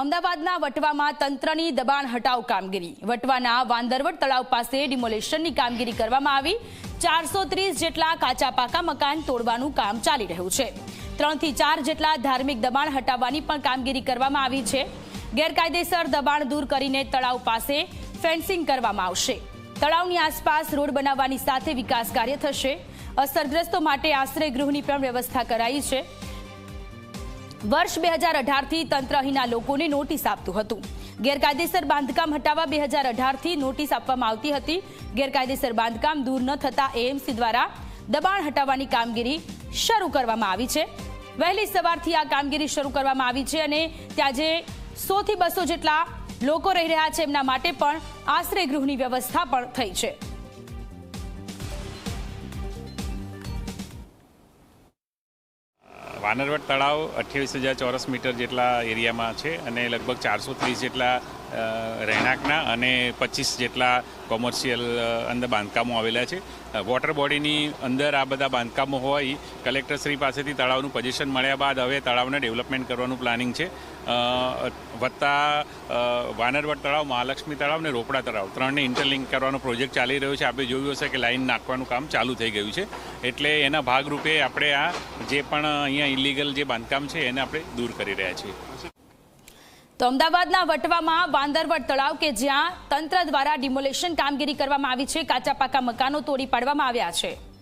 અમદાવાદના વટવામાં તંત્રની દબાણ હટાવ કામગીરી. વટવાના વાંદરવટ તળાવ પાસે ડિમોલેશનની કામગીરી કરવામાં આવી. ચારસો જેટલા કાચા પાકા મકાન તોડવાનું કામ ચાલી રહ્યું છે. ત્રણથી ચાર જેટલા ધાર્મિક દબાણ હટાવવાની પણ કામગીરી કરવામાં આવી છે. ગેરકાયદેસર દબાણ દૂર કરીને તળાવ પાસે ફેન્સિંગ કરવામાં આવશે. તળાવની આસપાસ રોડ બનાવવાની સાથે વિકાસ કાર્ય થશે. અસરગ્રસ્તો માટે આશ્રય ગૃહની પણ વ્યવસ્થા કરાઈ છે. વર્ષ બે હજાર અઢારથી તંત્ર અહીંના લોકોને નોટિસ આપતું હતું. ગેરકાયદેસર બાંધકામ હટાવવા બે હજાર અઢારથી નોટિસ આપવામાં આવતી હતી. ગેરકાયદેસર બાંધકામ દૂર ન થતાં એએમસી દ્વારા દબાણ હટાવવાની કામગીરી શરૂ કરવામાં આવી છે. વહેલી સવારથી આ કામગીરી શરૂ કરવામાં આવી છે અને ત્યાં જે સોથી બસો જેટલા લોકો રહી રહ્યા છે એમના માટે પણ આશ્રય ગૃહની વ્યવસ્થા પણ થઈ છે. વાનરવટ તળાવ અઠ્યાવીસ હજાર ચોરસ મીટર જેટલા એરિયામાં છે અને લગભગ ચારસો ત્રીસ જેટલા રહેણાંકના અને પચીસ જેટલા કોમર્શિયલ અંદર બાંધકામો આવેલા છે. વોટર બોડીની અંદર આ બધા બાંધકામો હોય, કલેક્ટરશ્રી પાસેથી તળાવનું પોઝિશન મળ્યા બાદ હવે તળાવને ડેવલપમેન્ટ કરવાનું પ્લાનિંગ છે. વત્તા અ, વાનરવટ તળાવ મહાલક્ષ્મી તળાવ અને રોપડા તળાવ. ત્રણને ઇન્ટરલિંક કરવાનો પ્રોજેક્ટ ચાલી રહ્યો છે. આપણે જોયું હશે કે લાઈન નાખવાનું કામ ચાલુ થઈ ગયું છે. એટલે એના ભાગરૂપે આપણે આ જે પણ અહીંયા ઇલીગલ જે બાંધકામ છે એને આપણે દૂર કરી રહ્યા છીએ. તો અમદાવાદના વટવામાં વાંદરવટ તળાવ કે જ્યાં તંત્ર દ્વારા ડિમોલેશન કામગીરી કરવામાં આવી છે. કાચા પાકા મકાનો તોડી પાડવામાં આવ્યા છે.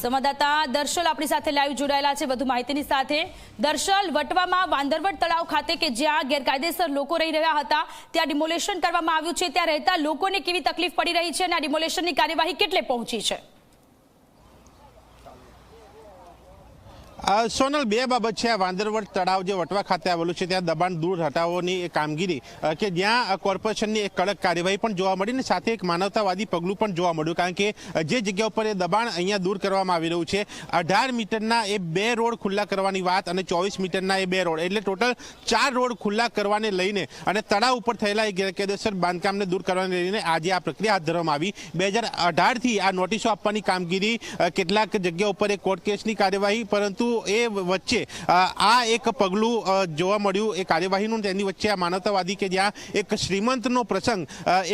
સંવાદદાતા દર્શલ આપણી સાથે લાઈવ જોડાયેલા છે. વધુ માહિતીની સાથે દર્શલ, વટવામાં વાંદરવટ તળાવ ખાતે કે જ્યાં ગેરકાયદેસર લોકો રહી રહ્યા હતા, ત્યાં ડિમોલેશન કરવામાં આવ્યું છે. ત્યાં રહેતા લોકોને કેવી તકલીફ પડી રહી છે અને આ ડિમોલેશનની કાર્યવાહી કેટલે પહોંચી છે? સોનલ, બે બાબત છે. આ વાંદરવટ તળાવ જે વટવા ખાતે આવેલું છે, ત્યાં દબાણ દૂર હટાવવાની કામગીરી. કે જ્યાં કોર્પોરેશનની એક કડક કાર્યવાહી પણ જોવા મળી ને સાથે એક માનવતાવાદી પગલું પણ જોવા મળ્યું. કારણ કે જે જગ્યા ઉપર એ દબાણ અહીંયા દૂર કરવામાં આવી રહ્યું છે, અઢાર મીટરના એ બે રોડ ખુલ્લા કરવાની વાત અને ચોવીસ મીટરના એ બે રોડ. એટલે ટોટલ ચાર રોડ ખુલ્લા કરવાને લઈને અને તળાવ ઉપર થયેલા એ ગેરકાયદેસર બાંધકામને દૂર કરવાને લઈને આજે આ પ્રક્રિયા હાથ ધરવામાં આવી. બે હજાર અઢારથી આ નોટિસો આપવાની કામગીરી કેટલાક જગ્યા ઉપર એ કોર્ટ કેસની કાર્યવાહી, પરંતુ એ વચ્ચે આ એક પગલું જોવા મળ્યું. એ કાર્યવાહીનું તેની વચ્ચે આ માનવતાવાદી કે જ્યાં એક શ્રીમંતનો પ્રસંગ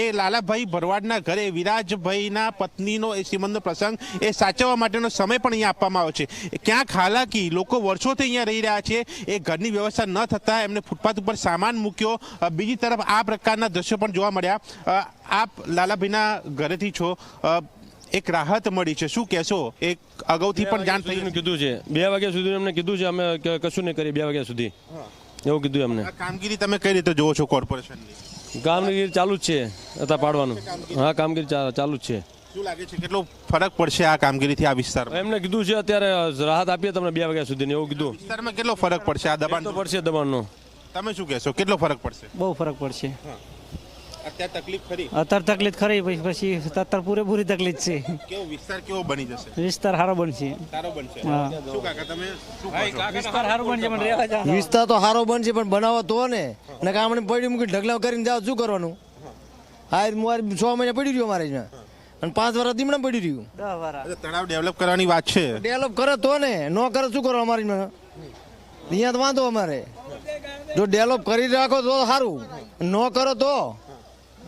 એ લાલાભાઈ ભરવાડના ઘરે વિરાજભાઈના પત્નીનો એ શ્રીમંતનો પ્રસંગ, એ સાચવવા માટેનો સમય પણ અહીંયા આપવામાં આવ્યો છે. ક્યાંક હાલાકી, લોકો વર્ષોથી અહીંયા રહી રહ્યા છે. એ ઘરની વ્યવસ્થા ન થતાં એમને ફૂટપાથ ઉપર સામાન મૂક્યો. બીજી તરફ આ પ્રકારના દ્રશ્યો પણ જોવા મળ્યા. આપ લાલાભાઈના ઘરેથી છો. એક રાહત મળી છે. શું કહેશો? એક અગાઉથી પણ જાણ થઈ કીધું છે. બે વાગ્યા સુધી અમને કીધું છે. અમે કશું નહીં કરીએ બે વાગ્યા સુધી. એવું કીધું અમને કામગીરી તમે કઈ રીતે જોવો છો કોર્પોરેશનની? કામગીરી ચાલુ જ છે હતા પાડવાનું. હા કામગીરી ચાલુ જ છે. શું લાગે છે? કેટલો ફરક પડશે આ કામગીરીથી આ વિસ્તાર એમને કીધું છે અત્યારે રાહત આપીએ તમને બે વાગ્યા સુધી એવું કીધું. વિસ્તારમાં કેટલો ફરક પડશે આ દબાણ તો પડશે દબાણનો? તમે શું કહેશો? કેટલો ફરક પડશે? બહુ ફરક પડશે. અત્યારે તકલીફ ખરી? અત્યારે તકલીફ ખરી પછી પછી અત્યારે પૂરેપૂરી તકલીફ છે. કેવો વિસ્તાર કેવો બની જશે? વિસ્તાર સારો બનશે. સારો બનશે. શું કાકા તમે શું વિસ્તાર સારો બનશે પણ રહેવા જવાનું વિસ્તાર તો સારો બનશે પણ બનાવો તો ને. ને કામણે પડી મૂકી ઢગલા કરીને જાવ શું કરવાનું? હા મારે છ મહિના પડી રહ્યું મારે અહીંયા અને પાંચ વર્ષ દીમણા પડી રહ્યું. તળાવ ડેવલપ કરવાની વાત છે. ડેવલપ કરે તો ને. ન કરે શું કરો અમારી અહીંયા તો વાંધો અમારે. જો ડેવલપ કરી રાખો તો સારું. ન કરો તો?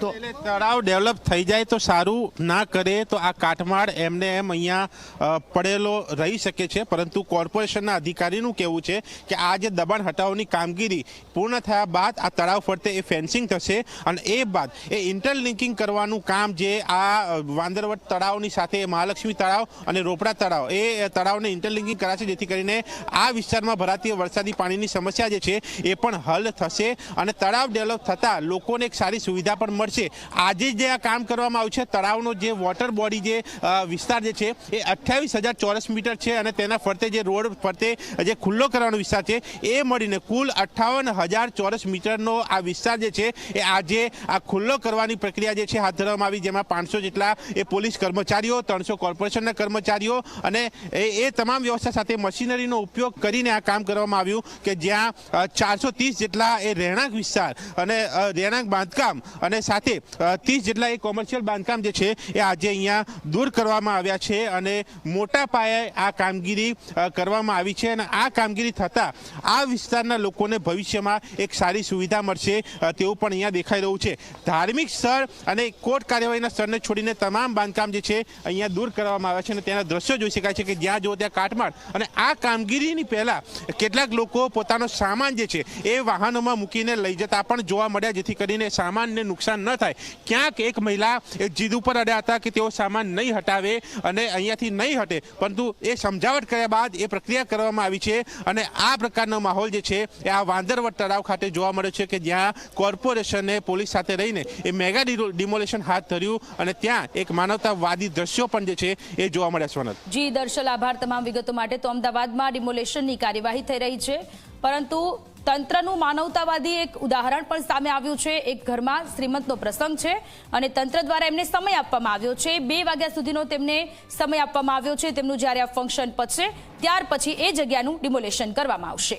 તો એટલે તળાવ ડેવલપ થઈ જાય તો સારું, ના કરે તો આ કાટમાળ એમને એમ અહીંયા પડેલો રહી શકે છે. પરંતુ કોર્પોરેશનના અધિકારીનું કહેવું છે કે આ જે દબાણ હટાવવાની કામગીરી પૂર્ણ થયા બાદ આ તળાવ ફરતે એ ફેન્સિંગ થશે અને એ બાદ એ ઇન્ટરલિંકિંગ કરવાનું કામ જે આ વાંદરવટ તળાવની સાથે, મહાલક્ષ્મી તળાવ અને રોપડા તળાવ, એ તળાવને ઇન્ટરલિંકિંગ કરાશે જેથી કરીને આ વિસ્તારમાં ભરાતી વરસાદી પાણીની સમસ્યા જે છે એ પણ હલ થશે. અને તળાવ ડેવલપ થતાં લોકોને એક સારી સુવિધા પણ મળશે આજે જે આ કામ કરવામાં આવ્યું છે, તળાવનો જે વોટર બોડી જે વિસ્તાર જે છે, એ અઠ્યાવીસ હજાર ચોરસ મીટર છે અને તેના ફરતે જે રોડ ફરતે જે ખુલ્લો કરવાનો વિસ્તાર છે, એ મળીને કુલ અઠ્ઠાવન હજાર ચોરસ મીટરનો આ વિસ્તાર જે છે, એ આજે આ ખુલ્લો કરવાની પ્રક્રિયા જે છે, હાથ ધરવામાં આવી, જેમાં પાંચસો જેટલા એ પોલીસ કર્મચારીઓ, ત્રણસો કોર્પોરેશનના કર્મચારીઓ અને એ તમામ વ્યવસ્થા સાથે મશીનરીનો ઉપયોગ કરીને આ કામ કરવામાં આવ્યું કે જ્યાં ચારસો જેટલા એ રહેણાંક વિસ્તાર અને રહેણાંક બાંધકામ અને સાથે સાથે ત્રીસ જેટલા એ કોમર્શિયલ બાંધકામ જે છે, એ આજે અહીંયા દૂર કરવામાં આવ્યા છે અને મોટા પાયે આ કામગીરી કરવામાં આવી છે અને આ કામગીરી થતાં આ વિસ્તારના લોકોને ભવિષ્યમાં એક સારી સુવિધા મળશે તેવું પણ અહીંયા દેખાઈ રહ્યું છે. ધાર્મિક સ્થળ અને કોર્ટ કાર્યવાહીના સ્થળને છોડીને તમામ બાંધકામ જે છે, અહીંયા દૂર કરવામાં આવ્યા છે અને તેના દ્રશ્યો જોઈ શકાય છે કે જ્યાં જુઓ ત્યાં કાટમાળ અને આ કામગીરીની પહેલાં કેટલાક લોકો પોતાનો સામાન જે છે, એ વાહનોમાં મૂકીને લઈ જતા પણ જોવા મળ્યા, જેથી કરીને સામાનને નુકસાન ન થાય. ક્યાંક એક મહિલા એ જીદ ઉપર અડ્યા હતા કે તેઓ સામાન નહીં હટાવે અને અહીંયાથી નહીં હટે. પરંતુ એ સમજાવટ કર્યા બાદ એ પ્રક્રિયા કરવામાં આવી છે અને આ પ્રકારનો માહોલ જે છે એ આ વાંદરવટ તળાવ ખાતે જોવા મળ્યો છે કે જ્યાં કોર્પોરેશને પોલીસ સાથે રહીને એ મેગા ડિમો- ડિમોલેશન હાથ ધર્યું અને ત્યાં એક માનવતાવાદી દ્રશ્યો પણ જે છે એ જોવા મળ્યા સ્વનત જી, દર્શલ આભાર તમામ વિગતો માટે. તો અમદાવાદમાં ડિમોલેશનની કાર્યવાહી થઈ રહી છે. પરંતુ તંત્રનું માનવતાવાદી એક ઉદાહરણ પણ સામે આવ્યું છે. એક ઘરમાં શ્રીમંતનો પ્રસંગ છે અને તંત્ર દ્વારા એમને સમય આપવામાં આવ્યો છે. બે વાગ્યા સુધીનો તેમને સમય આપવામાં આવ્યો છે. તેમનું જ્યારે આ ફંક્શન પતશે, ત્યાર પછી એ જગ્યાનું ડિમોલેશન કરવામાં આવશે.